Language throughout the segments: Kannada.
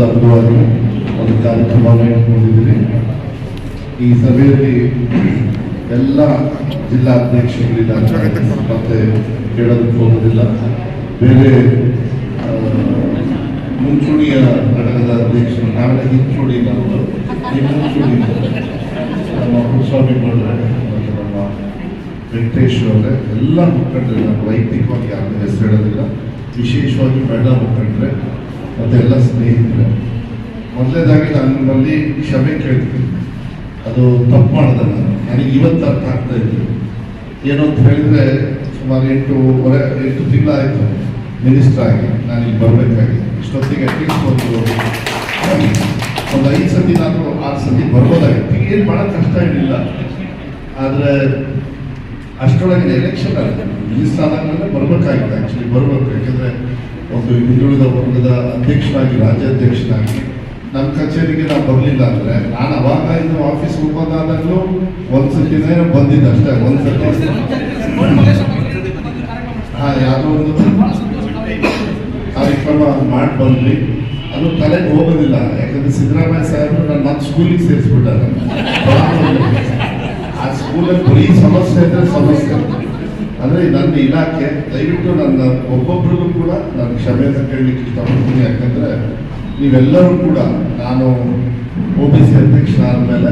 ಹಬ್ಬದ ಅಂಗವಾಗಿ ಒಂದು ಕಾರ್ಯಕ್ರಮವನ್ನು ಇಟ್ಕೊಂಡಿದ್ದೀನಿ ಈ ಸಭೆಯಲ್ಲಿ ಎಲ್ಲ ಜಿಲ್ಲಾ ಅಧ್ಯಕ್ಷಗಳಿದ್ದಾರೆ ಮತ್ತೆ ಕೇಳೋದಕ್ಕೆ ಹೋಗೋದಿಲ್ಲ. ಬೇರೆ ಮುಂಚೂಣಿಯ ಘಟಕದ ಅಧ್ಯಕ್ಷರು ನಾವೆಲ್ಲ ಹಿಂಚೂಡಿ ನಾವು ಈ ಮುಂಚೂಣಿ ನಮ್ಮ ಮತ್ತು ನಮ್ಮ ವೆಂಕಟೇಶ್ ಅವರೇ, ಎಲ್ಲ ಮುಖಂಡರು ನಾನು ವೈಯಕ್ತಿಕವಾಗಿ ಯಾರು ಹೆಸರು ಹೇಳೋದಿಲ್ಲ ವಿಶೇಷವಾಗಿ ಮಹಿಳಾ ಮುಖಂಡರೆ ಎಲ್ಲ ಸ್ನೇಹಿತರೆ. ಮೊದಲನೇದಾಗಿ ನಾನು ನಿಮ್ಮಲ್ಲಿ ಕ್ಷಮೆ ಕೇಳ್ತೀನಿ. ಅದು ತಪ್ಪು ಮಾಡಿದೆ ನಾನು ನನಗೆ ಇವತ್ತು ಅರ್ಥ ಆಗ್ತಾ ಇತ್ತು ಏನು ಅಂತ ಹೇಳಿದ್ರೆ, ಸುಮಾರು ಎಂಟೂವರೆ ಎಂಟು ತಿಂಗಳಾಯಿತು ಮಿನಿಸ್ಟರ್ ಆಗಿ ನಾನು ಇಲ್ಲಿ ಬರಬೇಕಾಗಿ. ಇಷ್ಟೊತ್ತಿಗೆ ಅಟ್ಲೀಸ್ಟ್ ಒಂದು ಒಂದು ಐದು ಸತಿ ನಾನು ಆರು ಸತಿ ಬರ್ಬೋದಾಗಿತ್ತು. ಏನು ಭಾಳ ಕಷ್ಟ ಏನಿಲ್ಲ. ಆದರೆ ಅಷ್ಟರೊಳಗೆ ಎಲೆಕ್ಷನ್ ಆಗಿದೆ ಮಿನಿಸ್ಟರ್ ಆದಾಗಲೇ ಬರಬೇಕಾಗಿತ್ತು ಆ್ಯಕ್ಚುಲಿ ಬರಬೇಕು. ಯಾಕೆಂದರೆ ಒಂದು ಹಿಂದುಳಿದ ವರ್ಗದ ಅಧ್ಯಕ್ಷನಾಗಿ, ರಾಜ್ಯಾಧ್ಯಕ್ಷನಾಗಿ. ನಮ್ಮ ಕಚೇರಿಗೆ ನಾನು ಬರಲಿಲ್ಲ ಅಂದರೆ ನಾನು ಅವಾಗ ಇನ್ನು ಆಫೀಸ್ ಹೋಗೋದಾದಾಗಲೂ ಒಂದು ಸತಿನೇ ಬಂದಿದ್ದೆ ಅಷ್ಟೇ, ಒಂದು ಸತಿ. ಹಾಂ ಯಾರೋ ಒಂದು ಕಾರ್ಯಕ್ರಮ ಮಾಡಿ ಬಂದ್ವಿ ಅದು ತಲೆಗೆ ಹೋಗೋದಿಲ್ಲ, ಯಾಕಂದ್ರೆ ಸಿದ್ದರಾಮಯ್ಯ ಸಾಹೇಬರು ನನ್ನ ಮತ್ತೆ ಸ್ಕೂಲಿಗೆ ಸೇರಿಸ್ಬಿಟ್ಟಾರೆ. ಆ ಸ್ಕೂಲಲ್ಲಿ ಬರೀ ಸಮಸ್ಯೆ ಇದ್ರೆ ಸಮಸ್ಯೆ. ಅಂದ್ರೆ ನನ್ನ ಇಲಾಖೆ, ದಯವಿಟ್ಟು ನನ್ನ ಒಬ್ಬೊಬ್ರಿಗೂ ಕೂಡ ನಾನು ಕ್ಷಮೆಯನ್ನು ಕೇಳಲಿಕ್ಕೆ ಇಷ್ಟಪಡ್ತೀನಿ. ಯಾಕಂದ್ರೆ ನೀವೆಲ್ಲರೂ ಕೂಡ ನಾನು ಒ ಬಿ ಸಿ ಅಧ್ಯಕ್ಷನಾದ ಮೇಲೆ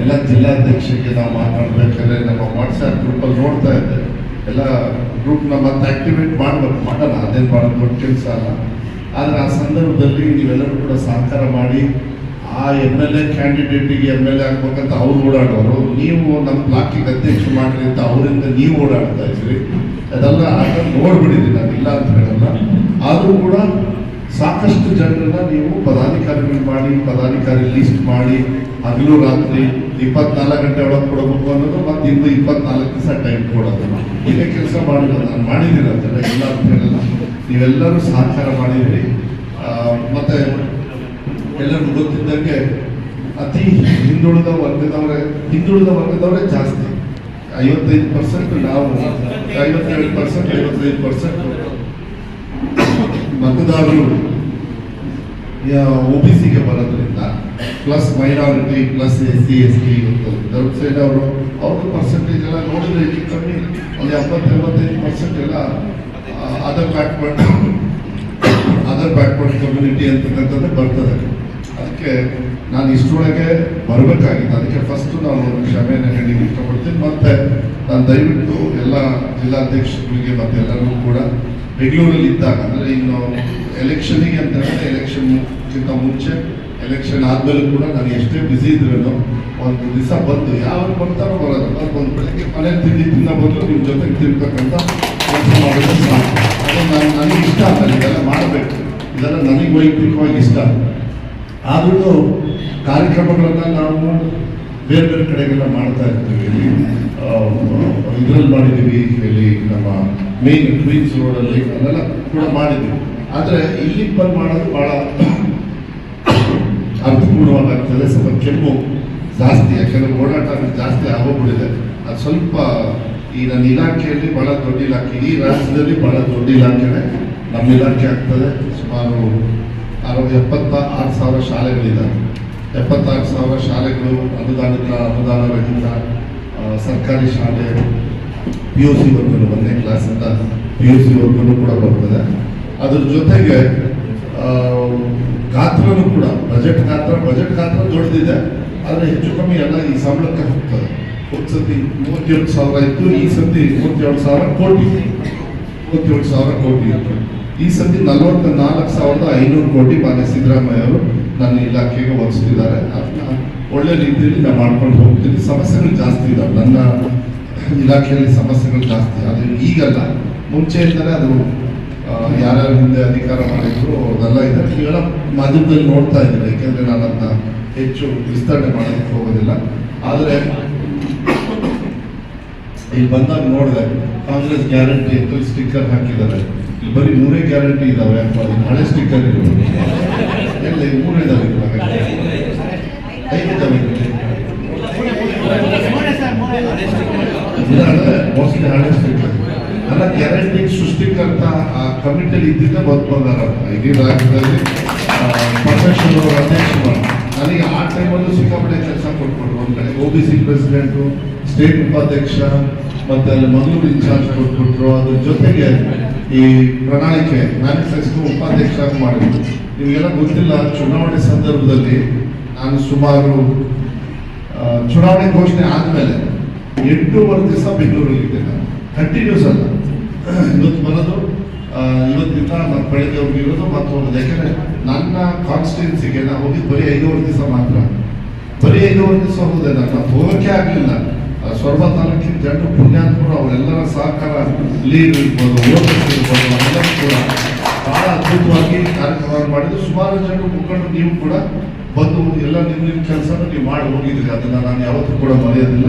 ಎಲ್ಲ ಜಿಲ್ಲಾಧ್ಯಕ್ಷರಿಗೆ ನಾವು ಮಾತಾಡ್ಬೇಕಾದ್ರೆ ನಮ್ಮ ವಾಟ್ಸ್ಆ್ಯಪ್ ಗ್ರೂಪಲ್ಲಿ ನೋಡ್ತಾ ಇದ್ದೆ. ಎಲ್ಲ ಗ್ರೂಪ್ನ ಮತ್ತೆ ಆಕ್ಟಿವೇಟ್ ಮಾಡಬೇಕು. ಮಾಡೋಣ ಅದೇನು ಮಾಡೋದು ದೊಡ್ಡ ಕೆಲಸ ಅಲ್ಲ ಆದರೆ ಆ ಸಂದರ್ಭದಲ್ಲಿ ನೀವೆಲ್ಲರೂ ಕೂಡ ಸಹಕಾರ ಮಾಡಿ ಆ ಎಂ ಎಲ್ ಎ ಕ್ಯಾಂಡಿಡೇಟಿಗೆ ಎಂ ಎಲ್ ಎ ಆಗ್ಬೇಕಂತ ಅವ್ರು ಓಡಾಡೋರು, ನೀವು ನಮ್ಮ ಬ್ಲಾಕಿಗೆ ಅಧ್ಯಕ್ಷ ಮಾಡ್ರಿ ಅಂತ ಅವರಿಂದ ನೀವು ಓಡಾಡ್ತಾ ಇದ್ರಿ. ಅದೆಲ್ಲ ಆಗ ನೋಡ್ಬಿಟ್ಟಿದ್ದೀನಿ ನಾನು ಇಲ್ಲ ಅಂತ ಹೇಳಲ್ಲ. ಆದರೂ ಕೂಡ ಸಾಕಷ್ಟು ಜನರನ್ನ ನೀವು ಪದಾಧಿಕಾರಿಗಳು ಮಾಡಿ, ಪದಾಧಿಕಾರಿ ಲಿಸ್ಟ್ ಮಾಡಿ, ಹಗಲು ರಾತ್ರಿ ಇಪ್ಪತ್ನಾಲ್ಕು ಗಂಟೆ ಒಳಗೆ ಕೊಡಬೇಕು ಅನ್ನೋದು ಮತ್ತೆ ಇನ್ನು ಇಪ್ಪತ್ನಾಲ್ಕು ದಿವಸ ಟೈಮ್ ಕೊಡೋದು. ಇದೇ ಕೆಲಸ ಮಾಡಿಲ್ಲ ನಾನು ಮಾಡಿದ್ದೀರ ಇಲ್ಲ ಅಂತ ಹೇಳಲ್ಲ. ನೀವೆಲ್ಲರೂ ಸಹಕಾರ ಮಾಡಿದಿರಿ ಮತ್ತೆ ಎಲ್ಲರಿಗೂ ಗೊತ್ತಿದ್ದಂಗೆ ಅತಿ ಹಿಂದುಳಿದ ವರ್ಗದವರೇ ಹಿಂದುಳಿದ ವರ್ಗದವರೇ ಜಾಸ್ತಿ. ಐವತ್ತೈದು ಪರ್ಸೆಂಟ್ ನಾವು, ಐವತ್ತೇಳು ಪರ್ಸೆಂಟ್ ಐವತ್ತೈದು ಪರ್ಸೆಂಟ್ ಮತದಾರರು ಒ ಬಿ ಸಿಗೆ ಬರೋದ್ರಿಂದ plus minority plus S C, S T ಧರ್ಮ ಸೈಡ್ ಅವರು ಅವ್ರದ್ದು ಪರ್ಸೆಂಟೇಜ್ ಎಲ್ಲ ನೋಡಿದ್ರೆ ಹೆಚ್ಚು ಕಮ್ಮಿ. ಅಲ್ಲಿ ಎಪ್ಪತ್ತು ಎಂಬತ್ತೈದು ಪರ್ಸೆಂಟ್ ಎಲ್ಲ other backward other backward community ಅಂತಕ್ಕಂಥದ್ದು ಬರ್ತದೆ. ಅದಕ್ಕೆ ನಾನು ಇಷ್ಟರೊಳಗೆ ಬರಬೇಕಾಗಿತ್ತು. ಅದಕ್ಕೆ ಫಸ್ಟ್ ನಾನು ಕ್ಷಮೆಯನ್ನು ಹೇಳಲಿಕ್ಕೆ ಇಷ್ಟಪಡ್ತೀನಿ. ಮತ್ತೆ ನಾನು ದಯವಿಟ್ಟು ಎಲ್ಲ ಜಿಲ್ಲಾಧ್ಯಕ್ಷರಿಗೆ ಮತ್ತೆ ಎಲ್ಲರಿಗೂ ಕೂಡ ಬೆಂಗಳೂರಲ್ಲಿ ಇದ್ದಾಗ, ಅಂದರೆ ಇನ್ನು ಎಲೆಕ್ಷನಿಗೆ ಅಂತ ಹೇಳಿದ್ರೆ ಎಲೆಕ್ಷನ್ಗಿಂತ ಮುಂಚೆ ಎಲೆಕ್ಷನ್ ಆದ್ಮೇಲೆ ಕೂಡ ನಾನು ಎಷ್ಟೇ ಬ್ಯುಸಿ ಇದ್ರೂ ಒಂದು ದಿವಸ ಬಂದು ಯಾರು ಬರ್ತಾರೋ ಬರೋದು. ಬಂದು ಒಂದು ಬೆಳಗ್ಗೆ ಮನೆ ತಿಂಡಿ ತಿನ್ನ ಬದಲು ನಿಮ್ಮ ಜೊತೆಗೆ ತಿನ್ಬೇಕಂತ ಕೆಲಸ ಮಾಡೋದು ನಾನು ನನಗೆ ಇಷ್ಟ ಅಂತ ಇದೆಲ್ಲ ಮಾಡಬೇಕು. ಇದೆಲ್ಲ ನನಗೆ ವೈಯಕ್ತಿಕವಾಗಿ ಇಷ್ಟ. ಆದ್ರೂ ಕಾರ್ಯಕ್ರಮಗಳನ್ನ ನಾವು ಬೇರೆ ಬೇರೆ ಕಡೆಗೆಲ್ಲ ಮಾಡ್ತಾ ಇರ್ತೀವಿ. ಇದರಲ್ಲಿ ಮಾಡಿದ್ದೀವಿ ಇಲ್ಲಿ ನಮ್ಮ ಮೇನ್ ಕ್ವೀನ್ಸ್ ರೋಡಲ್ಲಿ ಅದೆಲ್ಲ ಕೂಡ ಮಾಡಿದ್ದೀವಿ. ಆದರೆ ಇಲ್ಲಿ ಬಂದು ಮಾಡೋದು ಭಾಳ ಅರ್ಥಪೂರ್ಣವಾಗ್ತದೆ. ಸ್ವಲ್ಪ ಕೆಮ್ಮು ಜಾಸ್ತಿ, ಯಾಕೆಂದ್ರೆ ಓಡಾಟ ಜಾಸ್ತಿ ಆಗೋಗ್ಬಿಟ್ಟಿದೆ. ಅದು ಸ್ವಲ್ಪ ಈ ನನ್ನ ಇಲಾಖೆಯಲ್ಲಿ ಬಹಳ ದೊಡ್ಡ ಇಲಾಖೆ. ಈ ರಾಜ್ಯದಲ್ಲಿ ಬಹಳ ದೊಡ್ಡ ಇಲಾಖೆನೇ ನಮ್ಮ ಇಲಾಖೆ ಆಗ್ತದೆ. ಸುಮಾರು ಅರವತ್ತು ಎಪ್ಪತ್ತ ಆರು ಸಾವಿರ ಶಾಲೆಗಳಿದ್ದಾವೆ ಎಪ್ಪತ್ತಾರು ಸಾವಿರ ಶಾಲೆಗಳು ಅನುದಾನಿತ ಅನುದಾನ ರಹಿತ ಸರ್ಕಾರಿ ಶಾಲೆ ಪಿ ಯು ಸಿ ವರ್ಗು ಒಂದನೇ ಕ್ಲಾಸಿಂದ ಪಿ ಯು ಸಿ ವರ್ಗು ಕೂಡ ಬರ್ತದೆ. ಅದ್ರ ಜೊತೆಗೆ ಗಾತ್ರನೂ ಕೂಡ ಬಜೆಟ್ ಗಾತ್ರ ಬಜೆಟ್ ಗಾತ್ರ ದೊಡ್ಡದಿದೆ. ಆದರೆ ಹೆಚ್ಚು ಕಮ್ಮಿ ಎಲ್ಲ ಈ ಸಂಬಳಕ್ಕೆ ಹೋಗ್ತದೆ. ಒಂದು ಸತಿ ಮೂವತ್ತೇಳು ಸಾವಿರ ಇತ್ತು, ಈ ಸತಿ ಮೂವತ್ತೇಳು ಸಾವಿರ ಕೋಟಿ. ಮೂವತ್ತೇಳು ಸಾವಿರ ಕೋಟಿ ಇತ್ತು. ಈ ಸತಿ ನಲವತ್ತ ನಾಲ್ಕು ಸಾವಿರದ ಐನೂರು ಕೋಟಿ ಮಾನ್ಯ ಸಿದ್ದರಾಮಯ್ಯ ಅವರು ನನ್ನ ಇಲಾಖೆಗೆ ಒದಗಿಸ್ತಿದ್ದಾರೆ. ಅದನ್ನ ಒಳ್ಳೆ ರೀತಿಯಲ್ಲಿ ನಾನು ಮಾಡ್ಕೊಂಡು ಹೋಗ್ತೀನಿ ಸಮಸ್ಯೆಗಳು ಜಾಸ್ತಿ ಇದಾವೆ ನನ್ನ ಇಲಾಖೆಯಲ್ಲಿ ಸಮಸ್ಯೆಗಳು ಜಾಸ್ತಿ. ಆದರೆ ಈಗಲ್ಲ. ಮುಂಚೆ ಇದ್ದಾರೆ ಅದು ಯಾರ್ಯಾರ ಹಿಂದೆ ಅಧಿಕಾರ ಮಾಡಿದ್ರು ಅದೆಲ್ಲ ಇದೆ. ಕೇಳ ಮಾಧ್ಯಮದಲ್ಲಿ ನೋಡ್ತಾ ಇದ್ದೀನಿ. ಯಾಕೆಂದ್ರೆ ನಾನು ಅದನ್ನ ಹೆಚ್ಚು ವಿಸ್ತರಣೆ ಮಾಡೋದಕ್ಕೆ ಹೋಗೋದಿಲ್ಲ. ಆದರೆ ಇಲ್ಲಿ ಬಂದಾಗ ನೋಡಿದೆ. ಕಾಂಗ್ರೆಸ್ ಗ್ಯಾರಂಟಿ ಅಂತ ಸ್ಟಿಕ್ಕರ್ ಹಾಕಿದ್ದಾರೆ. ಬರೀ ಮೂರೇ ಗ್ಯಾರಂಟಿ ಇದಾವೆ ಹಳೆ ಸ್ಟಿಕ್ಕರ್ ಎಲ್ಲ ಮೂರೇ ಇದಾವೆ ಮೋಸ್ಟ್ಲಿ ಹಳೆ ಸ್ಟಿಕ್ಕರ್ ಅಲ್ಲ ಗ್ಯಾರಂಟಿ ಸೃಷ್ಟಿಕರ್ತ ಆ ಕಮಿಟಿಯಲ್ಲಿ ಇದ್ದಿದ್ದ ಬದುಕೋದಾರ ಇಡೀ ರಾಜ್ಯದಲ್ಲಿ ಅವರು ಅಧ್ಯಕ್ಷ ನನಗೆ ಆ ಟೈಮಲ್ಲೂ ಸಿಕ್ಕಾಪಟ್ಟೆ ಕೆಲಸ ಕೊಟ್ಬಿಟ್ರು. ಒಂದು ಕಡೆ O B C president state ಉಪಾಧ್ಯಕ್ಷ ಮತ್ತೆ ಅಲ್ಲಿ ಮಂಗಳೂರು ಇನ್ಚಾರ್ಜ್ ಕೊಟ್ಬಿಟ್ರು. ಅದ್ರ ಜೊತೆಗೆ ಈ ಪ್ರಣಾಳಿಕೆ ಮ್ಯಾನಿಫೆಸ್ಟೋ ಉಪಾಧ್ಯಕ್ಷ ಆಗಿ ಮಾಡಿದ್ರು. ನಿಮಗೆಲ್ಲ ಗೊತ್ತಿಲ್ಲ, ಚುನಾವಣೆ ಸಂದರ್ಭದಲ್ಲಿ ನಾನು ಸುಮಾರು ಚುನಾವಣೆ ಘೋಷಣೆ ಆದಮೇಲೆ ಎಂಟೂವರೆ ದಿವಸ ಬೆಂಗಳೂರಲ್ಲಿ ಇದ್ದೆ ನಾನು. ಕಂಟಿನ್ಯೂಸ್ ಅಲ್ಲ. ಇವತ್ತು ಬರೋದು ಇವತ್ತು ಇವತ್ತಿಂದ ಮತ್ತೆ ಬೆಳಗ್ಗೆ ಹೋಗಿರೋದು ಮತ್ತು ಹೋಗೋದು ಯಾಕೆಂದರೆ ನನ್ನ ಕಾನ್ಸ್ಟಿಟ್ಯೂನ್ಸಿಗೆ ನಾನು ಹೋಗಿ ಬರೀ ಐದೂವರೆ ದಿವಸ ಮಾತ್ರ. ಬರೀ ಐದೂವರೆ ದಿವಸ ಹೋದೆ ನಾನು ಹೋಗೋಕ್ಕೆ ಹೋಗೋಕೆ ಆಗಲಿಲ್ಲ. ಸ್ವರ್ಭ ತಾಲೂಕಿನ ಜನರು ಪುಣ್ಯಾತ್ಮರು ಅವರೆಲ್ಲರ ಸಹಕಾರ ಲೀಡ್ ಇರ್ಬೋದು ಓಟರ್ಸ್ ಇರ್ಬೋದು ಅವರೆಲ್ಲರೂ ಕೂಡ ಬಹಳ ಅದ್ಭುತವಾಗಿ ಕಾರ್ಯಕ್ರಮ ಮಾಡಿದ್ರು. ಸುಮಾರು ಜನರು ಮುಖಂಡರು ನೀವು ಕೂಡ ಬಂದು ಎಲ್ಲ ನಿಮ್ಮ ನಿಮ್ಮ ಕೆಲಸನ ನೀವು ಮಾಡಿ ಹೋಗಿದ್ರಿ ಅದನ್ನು ನಾನು ಯಾವತ್ತೂ ಕೂಡ ಮರೆಯೋದಿಲ್ಲ.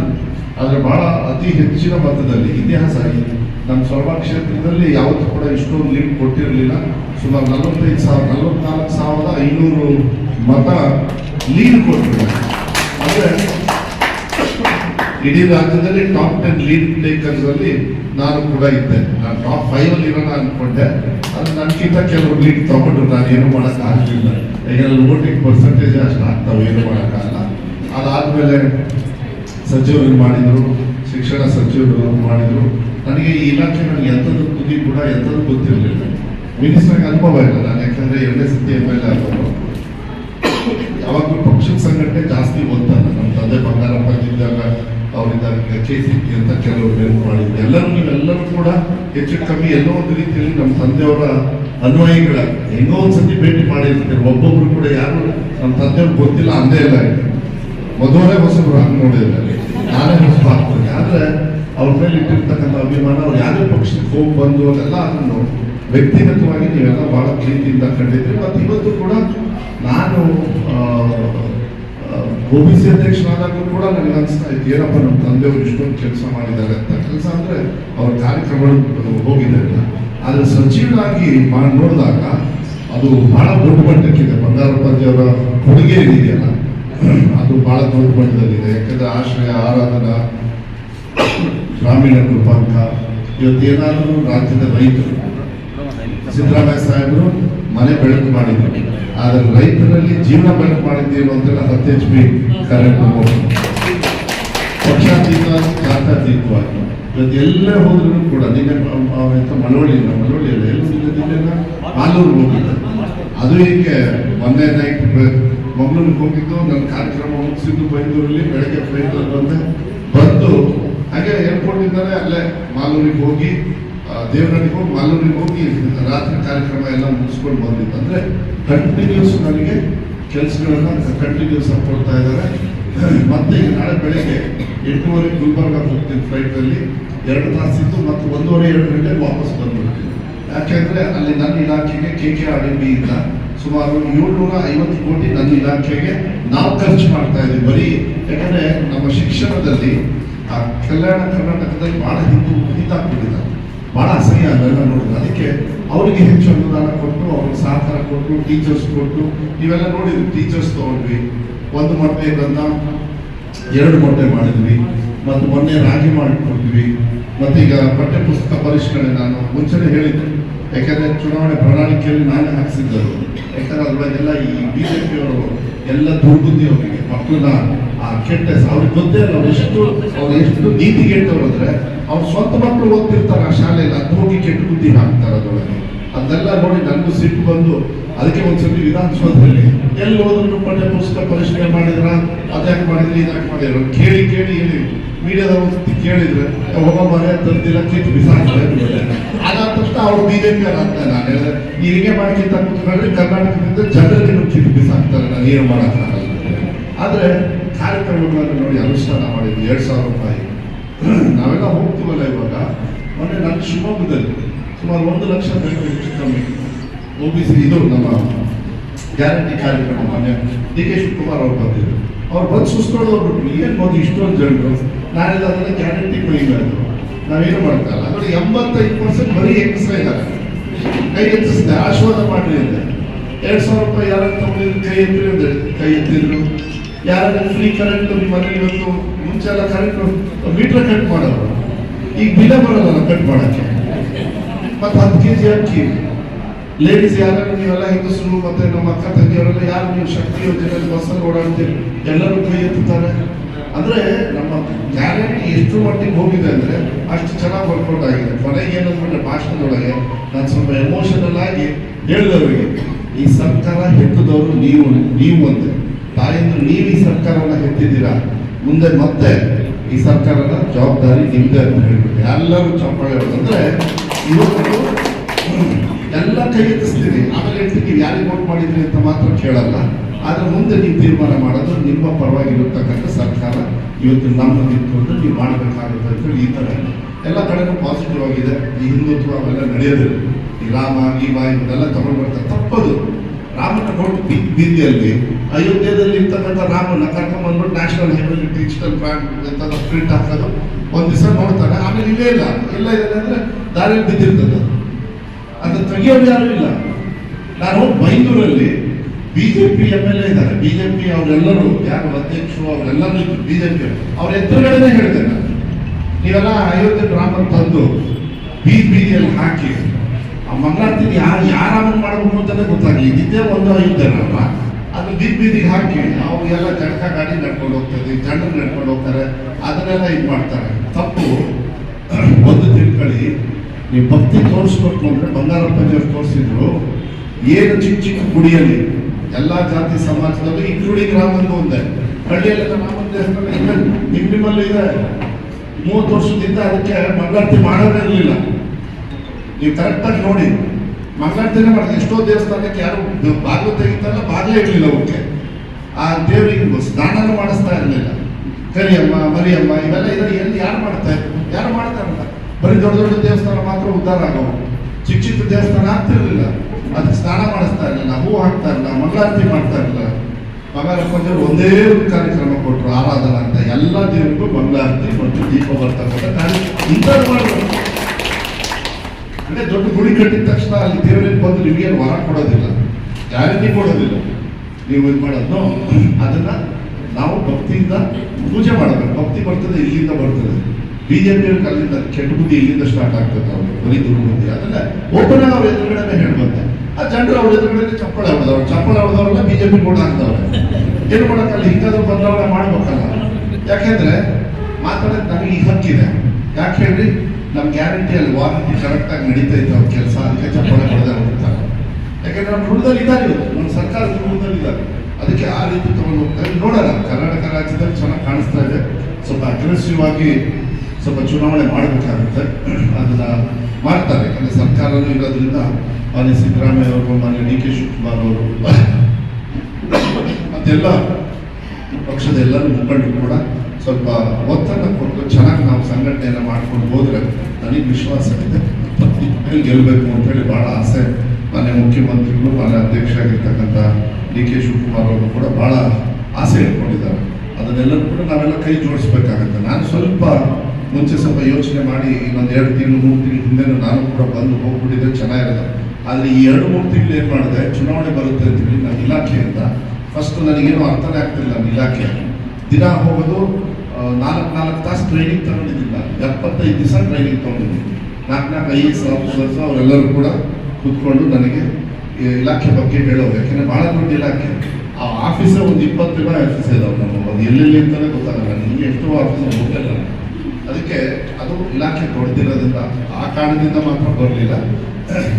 ಆದರೆ ಬಹಳ ಅತಿ ಹೆಚ್ಚಿನ ಮತದಲ್ಲಿ ಇತಿಹಾಸ ನಮ್ಮ ಸೊರಬ ಕ್ಷೇತ್ರದಲ್ಲಿ ಯಾವತ್ತೂ ಕೂಡ ಇಷ್ಟೊಂದು ಲೀಡ್ ಕೊಟ್ಟಿರಲಿಲ್ಲ. ಸುಮಾರು ನಲವತ್ತೈದು ಸಾವಿರ, ನಲವತ್ನಾಲ್ಕು ಸಾವಿರದ ಐನೂರು ಮತ ಲೀಡ್ ಕೊಟ್ಟಿದ್ದಾರೆ. ಅಂದರೆ ಇಡೀ ರಾಜ್ಯದಲ್ಲಿ ಟಾಪ್ ಟೆನ್ ಲೀಡ್ ಟೇಕರ್ಸ್ ಅಲ್ಲಿ ನಾನು ಕೂಡ ಇದ್ದೆ. ನಾನು ಟಾಪ್ ಫೈವ್ ಅಲ್ಲಿ ಇರೋಣ ಅನ್ಕೊಂಡೆ. ಅದು ನನ್ಗಿಂತ ಕೆಲವು ಲೀಡ್ ತಗೊಂಡ್ರು ನಾನು ಏನು ಮಾಡಕ್ ಆಗಲಿಲ್ಲ. ಯಾಕಂದ್ರೆ ವೋಟಿಂಗ್ ಪರ್ಸೆಂಟೇಜ್ ಅಷ್ಟು ಆಗ್ತಾವೆ, ಏನು ಮಾಡೋಕ್ಕಾಗಲ್ಲ ಅದಾದ್ಮೇಲೆ ಸಚಿವರು ಮಾಡಿದ್ರು, ಶಿಕ್ಷಣ ಸಚಿವರು ಮಾಡಿದ್ರು. ನನಗೆ ಈ ಇಲಾಖೆ ನನಗೆ ಎಂಥದ್ದು ಬುದ್ಧಿ ಕೂಡ ಎಂಥದ್ದು ಗೊತ್ತಿರಲಿಲ್ಲ. ಮಿನಿಸ್ಟರ್ಗೆ ಅನುಭವ ಇಲ್ಲ ನಾನು, ಯಾಕಂದ್ರೆ ಎರಡನೇ ಸತಿ ಎಂ ಎಲ್ ಎ ಯಾವಾಗಲೂ ಪಕ್ಷದ ಸಂಘಟನೆ ಜಾಸ್ತಿ ಓದ್ತಾನೆ ನಮ್ಮ ತಂದೆ ಬಂಗಾರಪ್ಪ ಇದ್ದಾಗ ಸಿ ಪಿ ಅಂತ ಕೆಲವರು ನೆನಪು ಮಾಡಿದ್ದೆ ಎಲ್ಲರೂ ನೀವೆಲ್ಲರೂ ಕೂಡ ಹೆಚ್ಚು ಕಮ್ಮಿ ಎಲ್ಲೋ ಒಂದು ರೀತಿಯಲ್ಲಿ ನಮ್ಮ ತಂದೆಯವರ ಅನ್ವಯಿಗಳ ಹೆಂಗೋ ಒಂದ್ಸತಿ ಭೇಟಿ ಮಾಡಿರ್ತಾರೆ. ಒಬ್ಬೊಬ್ರು ಕೂಡ ಯಾರು ನಮ್ಮ ತಂದೆಯವ್ರು ಗೊತ್ತಿಲ್ಲ, ಅಂದೇ ಇಲ್ಲ ಮೊದಲೇ ಹೊಸಬ್ರು ಹಂಗೆ ನೋಡಿದ್ರೆ ನಾನೇ ಹೊಸ ಆಗ್ತದೆ. ಆದ್ರೆ ಅವ್ರ ಮೇಲೆ ಇಟ್ಟಿರ್ತಕ್ಕಂಥ ಅಭಿಮಾನ, ಅವ್ರು ಯಾವುದೇ ಪಕ್ಷಕ್ಕೆ ಹೋಗಿ ಬಂದು ಅದೆಲ್ಲ ಅದನ್ನು ವ್ಯಕ್ತಿಗತವಾಗಿ ನೀವೆಲ್ಲ ಬಹಳ ಪ್ರೀತಿಯಿಂದ ಕಂಡಿದ್ರಿ ಮತ್ತು ಇವತ್ತು ಕೂಡ ನಾನು ಒ ಬಿ ಸಿ ಅಧ್ಯಕ್ಷನಾದಾಗಲೂ ಕೂಡ ನನಗೆ ಅನಿಸ್ತಾ ಇತ್ತು, ಏನಪ್ಪ ನಮ್ಮ ತಂದೆಯವರು ಇಷ್ಟೊಂದು ಕೆಲಸ ಮಾಡಿದ್ದಾರೆ ಅಂತ. ಕೆಲಸ ಅಂದರೆ ಅವ್ರ ಕಾರ್ಯಕ್ರಮಗಳು ಹೋಗಿದ್ದಾರೆ ಆದರೆ ಸಚಿವರಾಗಿ ಮಾಡಿ ನೋಡಿದಾಗ ಅದು ಬಹಳ ದೊಡ್ಡ ಮಟ್ಟಕ್ಕಿದೆ. ಬಂಗಾರಪ್ಪಾಜಿಯವರ ಕೊಡುಗೆ ಏನಿದೆಯಲ್ಲ ಅದು ಬಹಳ ದೊಡ್ಡ ಮಟ್ಟದಲ್ಲಿದೆ. ಯಾಕಂದರೆ ಆಶ್ರಯ, ಆರಾಧನಾ, ಗ್ರಾಮೀಣ ಕೃಪಾಂಕ ಇವತ್ತೇನಾದರೂ ರಾಜ್ಯದ ರೈತರು, ಸಿದ್ದರಾಮಯ್ಯ ಸಾಹೇಬರು ಮನೆ ಬೆಳಕು ಮಾಡಿದ್ರು. ಆದ್ರೆ ರೈತರಲ್ಲಿ ಜೀವನ ಬೆಳಕು ಮಾಡಿದ್ದೀವಿ ಅಂತ ಹತ್ತು ಎಚ್ ಪಿ ಕರೆಂಟ್ ಪಕ್ಷಾತೀತ ಜಾತ್ಯತೀತವಾಗಿ ಇವತ್ತು ಎಲ್ಲ ಹೋದ್ರು ಕೂಡ ನಿನ್ನೆ ಮಳವಳ್ಳಿ ಮಳವಳ್ಳಿ ಅಲ್ಲ, ಎಲ್ಲ ನಿನ್ನೆ ಆಲೂರು ಹೋಗಿದ್ದೆ. ಅದು ಹೀಗೆ ಮೊನ್ನೆ ನೈಟ್ ಮಂಗಳೂರಿಗೆ ಹೋಗಿದ್ದು, ನನ್ನ ಕಾರ್ಯಕ್ರಮ ಮುಗಿಸಿದ್ದು ಬೈಂದೂರಲ್ಲಿ ಬೆಳಗ್ಗೆ ಫ್ಲೈಟ್ ಬಂದೆ. ಬಂದು ಹಾಗೆ ಏರ್ಪೋರ್ಟ್ ಇಂದಾನೆ ಅಲ್ಲೇ ಮಾಲೂರಿಗೆ ಹೋಗಿ ದೇವರಳ್ಳಿಗೆ ಹೋಗಿ ಹೋಗಿ ರಾತ್ರಿ ಕಾರ್ಯಕ್ರಮ ಎಲ್ಲ ಮುಗಿಸ್ಕೊಂಡು ಬಂದಿದ್ದು ಅಂದರೆ ಕಂಟಿನ್ಯೂಸ್ ನನಗೆ ಕೆಲಸಗಳನ್ನ ಕಂಟಿನ್ಯೂಸ್ ಕೊಡ್ತಾ ಇದ್ದಾರೆ. ಮತ್ತೆ ನಾಳೆ ಬೆಳಗ್ಗೆ ಎಂಟೂವರೆ ಗುಲ್ಬರ್ಗ ಹೋಗ್ತೀನಿ ಫ್ಲೈಟಲ್ಲಿ ಎರಡು ಇತ್ತು ಮತ್ತು ಒಂದೂವರೆ, ಎರಡು ಗಂಟೆಗೆ ವಾಪಸ್ ಬಂದ್ಬಿಡ್ತೀನಿ. ಯಾಕೆಂದರೆ ಅಲ್ಲಿ ನನ್ನ ಇಲಾಖೆಗೆ ಕೆ ಕೆ ಆರ್ ಇಂದ ಸುಮಾರು ಏಳ್ನೂರ ಐವತ್ತು ಕೋಟಿ ನನ್ನ ಇಲಾಖೆಗೆ ನಾವು ಖರ್ಚು ಮಾಡ್ತಾ ಇದ್ದೀವಿ. ಬರೀ ಯಾಕಂದರೆ ನಮ್ಮ ಶಿಕ್ಷಣದಲ್ಲಿ ಆ ಕಲ್ಯಾಣ ಕರ್ನಾಟಕದಲ್ಲಿ ಭಾಳ ಹಿಂದೂ ಹಿಂದಾಗ್ಬಿಟ್ಟಿದ್ದಾರೆ ಬಹಳ ಅಸಹ್ಯ ಅದೆಲ್ಲ ನೋಡೋದು ಅದಕ್ಕೆ ಅವರಿಗೆ ಹೆಚ್ಚು ಅನುದಾನ ಕೊಟ್ಟು, ಅವ್ರಿಗೆ ಸಹಕಾರ ಕೊಟ್ಟು ಟೀಚರ್ಸ್ ಕೊಟ್ಟು ನೀವೆಲ್ಲ ನೋಡಿದ್ವಿ. ಟೀಚರ್ಸ್ ತಗೊಂಡ್ವಿ. ಒಂದು ಮೊಟ್ಟೆ ಬಂದ, ಎರಡು ಮೊಟ್ಟೆ ಮಾಡಿದ್ವಿ. ಮತ್ತು ಮೊನ್ನೆ ರಾಗಿ ಮಾಡಿಕೊಡ್ತೀವಿ. ಮತ್ತು ಈಗ ಪಠ್ಯ ಪುಸ್ತಕ ಪರಿಷ್ಕರಣೆ ನಾನು ಮುಂಚೆನೆ ಹೇಳಿದ್ದೆ. ಯಾಕಂದ್ರೆ ಚುನಾವಣೆ ಪ್ರಣಾಳಿಕೆಯಲ್ಲಿ ನಾನೇ ಹಾಕ್ಸಿದ್ದರು ಯಾಕಂದ್ರೆ ಅದರೊಳಗೆಲ್ಲ ಈ ಬಿ ಜೆ ಪಿಯವರು ಎಲ್ಲ ದುರ್ಬುದ್ಧಿ ಅವರಿಗೆ. ಮಕ್ಕಳನ್ನ ಆ ಕೆಟ್ಟ ಅವ್ರಿಗೆ ಗೊತ್ತೇ ಇಲ್ಲ ಅವ್ರು ಎಷ್ಟು ಅವ್ರು ಎಷ್ಟು ನೀತಿ ಕೆಟ್ಟವ್ರು ಅಂದ್ರೆ ಅವ್ರ ಸ್ವಂತ ಮಕ್ಕಳು ಓದ್ತಿರ್ತಾರೆ ಆ ಶಾಲೆಯಲ್ಲಿ, ಅದ್ ಹೋಗಿ ಕೆಟ್ಟ ಬುದ್ಧಿ ಹಾಕ್ತಾರೆ ಅದರೊಳಗೆ. ಅದನ್ನೆಲ್ಲ ನೋಡಿ ನನಗೂ ಸಿಟ್ಟು ಬಂದು ಅದಕ್ಕೆ ಒಂದ್ಸತಿ ವಿಧಾನಸೌಧದಲ್ಲಿ ಎಲ್ಲಿ ಹೋದ್ರು ಪಠ್ಯ ಪುಸ್ತಕ ಪರಿಶೀಲನೆ ಮಾಡಿದ್ರ? ಅದ್ಯಾಕೆ ಮಾಡಿದ್ರಿ ಇದ್ಯಾಕೆ ಮಾಡಿದ್ರು ಕೇಳಿ ಕೇಳಿ, ಹೇಳಿ. ಮೀಡಿಯಾದ ಒಂದ್ಸತಿ ಕೇಳಿದ್ರೆ ಒಬ್ಬ ಮನೆ ತಂದಿಲ್ಲ ಕಿತ್ತು ಬಿಸಾಕ್ತಾರೆ. ಅದಾದ ತಕ್ಷಣ ಅವ್ರು ಬಿಜೆಪಿ ಅಂತ ನಾನು ಹೇಳಿದ್ರೆ ನೀವು ಹೀಗೆ ಮಾಡ್ಕಿಂತ ಕೂತ್ಕೊಂಡ್ರೆ ಕರ್ನಾಟಕದಿಂದ ಜನರಿಗೆ ಕಿತ್ತು ಬಿಸಾಕ್ತಾರೆ, ನಾನು ಏನು ಮಾಡೋಕ್ಕಾಗಲ್ಲ ಆದ್ರೆ ಕಾರ್ಯಕ್ರಮಗಳನ್ನು ನೋಡಿ ಅನುಷ್ಠಾನ ಮಾಡಿದ್ವಿ ಎರಡು ಸಾವಿರ ರೂಪಾಯಿ. ನಾವೆಲ್ಲ ಹೋಗ್ತೀವಲ್ಲ ಇವಾಗ? ಮೊನ್ನೆ ನನ್ನ ಶಿವಮೊಗ್ಗದಲ್ಲಿ, ಸುಮಾರು ಒಂದು ಲಕ್ಷ ಕಮ್ಮಿ ಒ ಬಿ ಸಿ ಇದು ನಮ್ಮ ಗ್ಯಾರಂಟಿ ಕಾರ್ಯಕ್ರಮ ಮೊನ್ನೆ ಡಿ ಕೆ ಶಿವಕುಮಾರ್ ಅವ್ರು ಬಂದಿದ್ರು. ಅವ್ರು ಬಂದು ಸುಸ್ಕೊಳ್ಳೋರು ಏನು ಬಂದು ಇಷ್ಟೊಂದು ಜನರು? ನಾನೆಲ್ಲ ಅದನ್ನ ಗ್ಯಾರಂಟಿ ಕೊಯ್ಬೇಕು ನಾವೇನು ಮಾಡ್ತಾರಲ್ಲ ಅದ್ರಲ್ಲಿ ಎಂಬತ್ತೈದು ಪರ್ಸೆಂಟ್ ಬರೀ ಹೆಂಗಸ್ರೇ ಇದ್ದಾರೆ. ಕೈ ಎತ್ತಿಸಿದೆ ಆಶೀರ್ವಾದ ಮಾಡ್ರಿ ಎರಡು ಸಾವಿರ ರೂಪಾಯಿ ಯಾರು ತಗೊಂಡಿದ್ರು? ಕೈ ಎತ್ತಿ ಅಂದ್ರೆ ಕೈ ಎತ್ತಿದ್ರು ಯಾರು ಫ್ರೀ ಕರೆಂಟ್ ನಿಮ್ಮ ಮನೆ ಇವತ್ತು ಮುಂಚೆ ಎಲ್ಲ ಕರೆಂಟ್ ಮೀಟರ್ ಕಟ್ ಮಾಡೋರು. ಈಗ ಬಿಲ ಬರೋದಲ್ಲ ಕಟ್ ಮಾಡಕ್ಕೆ. ಮತ್ತೆ ಹತ್ತು ಕೆ ಜಿ ಅಕ್ಕಿ ಲೇಡೀಸ್ ಯಾರು, ನೀವೆಲ್ಲ ಹೆಂಗಸರು ಮತ್ತೆ ನಮ್ಮ ಅಕ್ಕ ತಂಗಿಯವರೆಲ್ಲ ಯಾರು, ನೀವು ಶಕ್ತಿ ಯೋಜನೆ ಬಸ್ಸಲ್ಲಿ ಓಡಾಡ್ತೀರಿ? ಎಲ್ಲರೂ ಕೈ ಎತ್ತುತ್ತಾರೆ. ಅಂದ್ರೆ ನಮ್ಮ ಗ್ಯಾರಂಟಿ ಎಷ್ಟು ಮಟ್ಟಿಗೆ ಹೋಗಿದೆ ಅಂದ್ರೆ ಅಷ್ಟು ಚೆನ್ನಾಗಿ ವರ್ಕೌಟ್ ಆಗಿದೆ. ಕೊನೆಗೆ ಏನಂದ್ರೆ ಭಾಷಣದೊಳಗೆ ನಾನು ಸ್ವಲ್ಪ ಎಮೋಷನಲ್ ಆಗಿ ಹೇಳಿದವರಿಗೆ, ಈ ಸರ್ಕಾರ ಹೆತ್ತದವರು ನೀವು ನೀವು ಅಂತ ತಾಯಿಂದ ನೀವು ಈ ಸರ್ಕಾರವನ್ನ ಹೆತ್ತಿದ್ದೀರಾ ಮುಂದೆ ಮತ್ತೆ ಈ ಸರ್ಕಾರದ ಜವಾಬ್ದಾರಿ ನಿಮ್ದೇ ಅಂತ ಹೇಳ್ಬಿಟ್ಟು ಎಲ್ಲರೂ ಚಪ್ಪಾಳೆ. ಅಂದ್ರೆ ಇವತ್ತು ಎಲ್ಲ ಕೈ ಆಮೇಲೆ ಹೇಳ್ತೀನಿ ನೀವು ಯಾರಿಗೆ ವೋಟ್ ಮಾಡಿದ್ರಿ ಅಂತ ಮಾತ್ರ ಕೇಳಲ್ಲ. ಆದ್ರೆ ಮುಂದೆ ನೀವು ತೀರ್ಮಾನ ಮಾಡೋದು, ನಿಮ್ಮ ಪರವಾಗಿರತಕ್ಕಂಥ ಸರ್ಕಾರ ಇವತ್ತು ನಮ್ಮ ಅಂತ ನೀವು ಮಾಡಬೇಕಾಗುತ್ತೆ ಅಂತ ಹೇಳಿ ಈ ಥರ ಎಲ್ಲ. ಕಡೆನೂ ಪಾಸಿಟಿವ್ ಆಗಿದೆ. ಈ ಹಿಂದುತ್ವ ಅವೆಲ್ಲ ನಡೆಯೋದು. ಈ ರಾಮ ಗೀಮ ಇವನ್ನೆಲ್ಲ ತಗೊಂಡು ಬರ್ತಾರೆ ತಪ್ಪದು. ರಾಮನ ನೋಟ್ ಬಿ- ಬೀದಿಯಲ್ಲಿ ಅಯೋಧ್ಯೆಯಲ್ಲಿ ಇರ್ತಕ್ಕಂಥ ರಾಮನ ಕರ್ಕೊಂಡ್ ಬಂದ್ಬಿಟ್ಟು ನ್ಯಾಷನಲ್ ಹೈವೇಲಿ ಡಿಜಿಟಲ್ ಅಂತ ಪ್ರಿಂಟ್ ಹಾಕೋದು, ಒಂದು ದಿವಸ ನೋಡ್ತಾರೆ. ಆಮೇಲೆ ಇಲ್ಲೇ ಇಲ್ಲ. ಇಲ್ಲ ಅಂದ್ರೆ ದಾರಿಯಲ್ಲಿ ಬಿದ್ದಿರ್ತದೆ ಅದು. ತೆಗಿಯೋದು ಯಾರು ಇಲ್ಲ. ನಾನು ಬೈಂದೂರಲ್ಲಿ ಬಿಜೆಪಿ ಎಂ ಎಲ್ ಎ ಇದ್ದಾರೆ. ಬಿಜೆಪಿ ಅವರೆಲ್ಲರೂ, ಯಾರು ಅಧ್ಯಕ್ಷರು ಅವರೆಲ್ಲರೂ ಬಿಜೆಪಿ ಅವ್ರ. ಎದುರುಗಡೆನೆ ಹೇಳಿದೆ ನಾನು. ನೀವೆಲ್ಲ ಅಯೋಧ್ಯೆ ರಾಮನ್ ತಂದು ಬಿ ಬೀದಿಯಲ್ಲಿ ಹಾಕಿ, ಆ ಮಂಗಳಾರತಿ ಯಾರು ಯಾರಾಮನ್ ಮಾಡಬೇಕು ಅಂತಾನೆ ಗೊತ್ತಾಗ್ಲಿ ಇದ್ದೇ ಒಂದು ಅಯೋಧ್ಯೆ ರಾಮ. ಅದು ಬೀದಿ ಹಾಕಿ ಎಲ್ಲ ಜಟಕ ಗಾಡಿ ನಡ್ಕೊಂಡು ಹೋಗ್ತದೆ ಜನರು ನಡ್ಕೊಂಡು ಹೋಗ್ತಾರೆ, ಅದನ್ನೆಲ್ಲ ಇದು ಮಾಡ್ತಾರೆ. ತಪ್ಪು. ಒಂದು ತಿಳ್ಕೊಳ್ಳಿ ನೀವು ಭಕ್ತಿ ತೋರಿಸ್ಬೇಕು ಬಂಗಾರಪ್ಪ ಬಂಗಾರಪ್ಪಜಿಯವ್ರು ತೋರಿಸಿದ್ರು, ಏನು ಚಿಕ್ಕ ಚಿಕ್ಕ ಗುಡಿಯಲ್ಲಿ, ಎಲ್ಲ ಜಾತಿ ಸಮಾಜದಲ್ಲೂ ಇನ್ಕ್ಲೂಡಿಂಗ್ ರಾಮಂದು ಒಂದೇ. ಹಳ್ಳಿಯಲ್ಲೆಲ್ಲ ರಾಮನ ದೇವಸ್ಥಾನ ಇದೆ ನಿಮ್ ನಿಮ್ಮಲ್ಲಿ ಇದೆ. ಮೂವತ್ತು ವರ್ಷದಿಂದ ಅದಕ್ಕೆ ಮಂಗಳಾರತಿ ಮಾಡೋದೇ ಇರಲಿಲ್ಲ. ನೀವು ಕರೆಕ್ಟಾಗಿ ನೋಡಿ. ಮಂಗಳಾರತಿನೇ ಮಾಡಿ ಎಷ್ಟೋ ದೇವಸ್ಥಾನಕ್ಕೆ ಯಾರು ಬಾಗಿಲು ತೆಗಿತಾರಲ್ಲ, ಬಾಗಿಲೇ ಇರಲಿಲ್ಲ ಅವಕ್ಕೆ ಆ ದೇವರಿಗೆ ಸ್ನಾನನೂ ಮಾಡಿಸ್ತಾ ಇರಲಿಲ್ಲ. ಕರಿಯಮ್ಮ, ಮರಿಯಮ್ಮ, ಇವೆಲ್ಲ ಇದ್ರೆ ಎಲ್ಲಿ ಯಾರು ಮಾಡ್ತಾ ಇದ್ರು? ಯಾರು ಮಾಡ್ತಾರಲ್ಲ ಬರೀ ದೊಡ್ಡ ದೊಡ್ಡ ದೇವಸ್ಥಾನ ಮಾತ್ರ ಉದ್ಧಾರ ಆಗೋವು ಚಿಕ್ಕ ಚಿಕ್ಕ ದೇವಸ್ಥಾನ ಆಗ್ತಿರ್ಲಿಲ್ಲ. ಅದಕ್ಕೆ ಸ್ನಾನ ಮಾಡಿಸ್ತಾ ಇರಲಿಲ್ಲ, ಹೂ ಹಾಕ್ತಾ ಇರಲಿಲ್ಲ, ಮಂಗಳಾರತಿ ಮಾಡ್ತಾ ಇರಲಿಲ್ಲ. ಒಂದೇ ಒಂದು ಕಾರ್ಯಕ್ರಮ ಕೊಟ್ಟರು ಆರಾಧನಾ ಅಂತ. ಎಲ್ಲ ದೇವರಿಗೂ ಮಂಗಳಾರತಿ ಮತ್ತು ದೀಪ ಬರ್ತಕ್ಕಂಥ ಕಾರ್ಯ ಇಂಥದ್ದು ಮಾಡಬೇಕು ಅಂದ್ರೆ ದೊಡ್ಡ ಗುಡಿ ಕಟ್ಟಿದ ತಕ್ಷಣ ಅಲ್ಲಿ ದೇವರಿಗೆ ಬಂದು ನಿಮಗೇನು ವರ ಕೊಡೋದಿಲ್ಲ. ಗ್ಯಾರಂಟಿ ಕೊಡೋದಿಲ್ಲ. ನೀವು ಇದು ಮಾಡೋದು ಅದನ್ನ ನಾವು ಭಕ್ತಿಯಿಂದ ಪೂಜೆ ಮಾಡಬೇಕು. ಭಕ್ತಿ ಬರ್ತದೆ, ಇಲ್ಲಿಂದ ಬರ್ತದೆ. ಬಿಜೆಪಿ ಅಲ್ಲಿಂದ ಕೆಟ್ಟ ಬುದ್ಧಿ ಇಲ್ಲಿಂದ ಸ್ಟಾರ್ಟ್ ಆಗ್ತದೆ ಅವ್ರು. ಬರೀ ದುರ್ಬುದ್ಧಿ ಅದನ್ನ ಓಪನ್ ಆಗಿ ಅವ್ರ ಎದುರುಗಡೆ ಹೇಳ್ಬಂತೆ. ಆ ಜನರು ಅವ್ರ ಎದುರುಗಡೆ ಚಪ್ಪಳ ಹೊಡೆದವ್ರು ಚಪ್ಪಳ ಹೊಡೆದವ್ರಲ್ಲ ಬಿಜೆಪಿ ಕೂಡ ಹಾಕ್ದವ್ರೆ. ಏನು ಮಾಡೋಕ್ಕಲ್ಲ? ಹಿಂಗಾದ್ರೂ ಬದಲಾವಣೆ ಮಾಡ್ಬೇಕಲ್ಲ. ಯಾಕೆಂದ್ರೆ ಮಾತಾಡೋದು ನನಗೆ ಈ ಹಕ್ಕಿದೆ. ಯಾಕೆ ಹೇಳ್ರಿ? ನಮ್ಮ ಗ್ಯಾರಂಟಿಯಲ್ಲಿ ವಾರಂಟಿ ಕರೆಕ್ಟ್ ಆಗಿ ನಡೀತಾ ಇತ್ತು ಅವ್ರ ಕೆಲಸ, ಅದಕ್ಕೆ ಚಪ್ಪಾಳೆ ಹೊಡೆದ ಹೋಗ್ತಾರೆ ಯಾಕಂದ್ರೆ ನಮ್ಮ ಋಣದಲ್ಲಿ ಇದ್ದಾರೆ ಇವತ್ತು ನಮ್ಮ ಸರ್ಕಾರದ ಋಣದಲ್ಲಿ ಇದ್ದಾರೆ ಅದಕ್ಕೆ ಆ ರೀತಿ ತಗೊಂಡು ಹೋಗ್ತಾರೆ. ನೋಡೋಣ, ಕರ್ನಾಟಕ ರಾಜ್ಯದಲ್ಲಿ ಚೆನ್ನಾಗಿ ಕಾಣಿಸ್ತಾ ಇದೆ. ಸ್ವಲ್ಪ ಅಗ್ರೆಸಿವ್ ಆಗಿ ಸ್ವಲ್ಪ ಚುನಾವಣೆ ಮಾಡಬೇಕಾಗುತ್ತೆ. ಅದನ್ನ ಮಾಡ್ತಾರೆ. ಯಾಕಂದ್ರೆ ಸರ್ಕಾರನೂ ಇರೋದ್ರಿಂದ ಮಾನ್ಯ ಸಿದ್ದರಾಮಯ್ಯ ಅವರು ಮಾನ್ಯ ಡಿ ಕೆ ಶಿವಕುಮಾರ್ ಅವರು. ಮತ್ತೆಲ್ಲ ಪಕ್ಷದ ಎಲ್ಲರೂ ಮುಖಂಡರು ಕೂಡ ಸ್ವಲ್ಪ ಒತ್ತಡ ಕೊಟ್ಟು ಚೆನ್ನಾಗಿ ನಾವು ಸಂಘಟನೆಯನ್ನು ಮಾಡ್ಕೊಂಡು ಹೋದ್ರೆ ನನಗೆ ವಿಶ್ವಾಸ ಇದೆ. ಇಲ್ಲಿ ಗೆಲ್ಲಬೇಕು ಅಂತ ಹೇಳಿ ಬಹಳ ಆಸೆ. ಮಾನ್ಯ ಮುಖ್ಯಮಂತ್ರಿಗಳು, ಮಾನ್ಯ ಅಧ್ಯಕ್ಷ ಆಗಿರ್ತಕ್ಕಂಥ ಡಿ ಕೆ ಶಿವಕುಮಾರ್ ಅವರು ಕೂಡ ಬಹಳ ಆಸೆ ಇಟ್ಕೊಂಡಿದ್ದಾರೆ. ಅದನ್ನೆಲ್ಲರೂ ಕೂಡ ನಾವೆಲ್ಲ ಕೈ ಜೋಡಿಸ್ಬೇಕಾಗತ್ತೆ. ನಾನು ಸ್ವಲ್ಪ ಮುಂಚೆ ಸ್ವಲ್ಪ ಯೋಚನೆ ಮಾಡಿ ಇನ್ನೊಂದು ಎರಡು ತಿಂಗಳು, ಮೂರು ತಿಂಗಳು ಹಿಂದೆ ನಾನು ಕೂಡ ಬಂದು ಹೋಗ್ಬಿಟ್ಟಿದ್ರೆ ಚೆನ್ನಾಗಿರೋದು. ಆದರೆ ಈ ಎರಡು, ಮೂರು ತಿಂಗಳು ಏನು ಮಾಡಿದೆ? ಚುನಾವಣೆ ಬರುತ್ತೆ ಅಂತ ಹೇಳಿ ನನ್ನ ಇಲಾಖೆಯಿಂದ ಫಸ್ಟ್ ನನಗೇನು ಅರ್ಥನೇ ಆಗ್ತಿಲ್ಲ ನನ್ನ ಇಲಾಖೆ ದಿನ ಹೋಗೋದು ನಾಲ್ಕು ನಾಲ್ಕು ತಾಸು ಟ್ರೈನಿಂಗ್ ತಗೊಂಡಿದ್ದಿಲ್ಲ ಎಪ್ಪತ್ತೈದು ದಿವಸ ಟ್ರೈನಿಂಗ್ ತಗೊಂಡಿದ್ದೀನಿ. ನಾಲ್ಕು ನಾಲ್ಕು ಐ ಎಸ್ ಆಫೀಸರ್ಸ್ ಅವರೆಲ್ಲರೂ ಕೂಡ ಕೂತ್ಕೊಂಡು ನನಗೆ ಇಲಾಖೆ ಬಗ್ಗೆ ಹೇಳೋದು. ಯಾಕೆಂದರೆ ಭಾಳ ದೊಡ್ಡ ಇಲಾಖೆ. ಆ ಆಫೀಸರ್ ಒಂದು ಇಪ್ಪತ್ತು ಜನ ಆಫೀಸ್ ಇದಾವೆ ನಮ್ಮ ಅದು ಎಲ್ಲೆಲ್ಲಿ ಅಂತಲೇ ಗೊತ್ತಾಗಲ್ಲ ನಿಮಗೆ ಎಷ್ಟೋ ಆಫೀಸ್ ಗೊತ್ತಿಲ್ಲ ಅದಕ್ಕೆ ಅದು ಇಲಾಖೆ ದೊಡ್ಡದಿರೋದ್ರಿಂದ ಆ ಕಾರಣದಿಂದ ಮಾತ್ರ ಬರಲಿಲ್ಲ.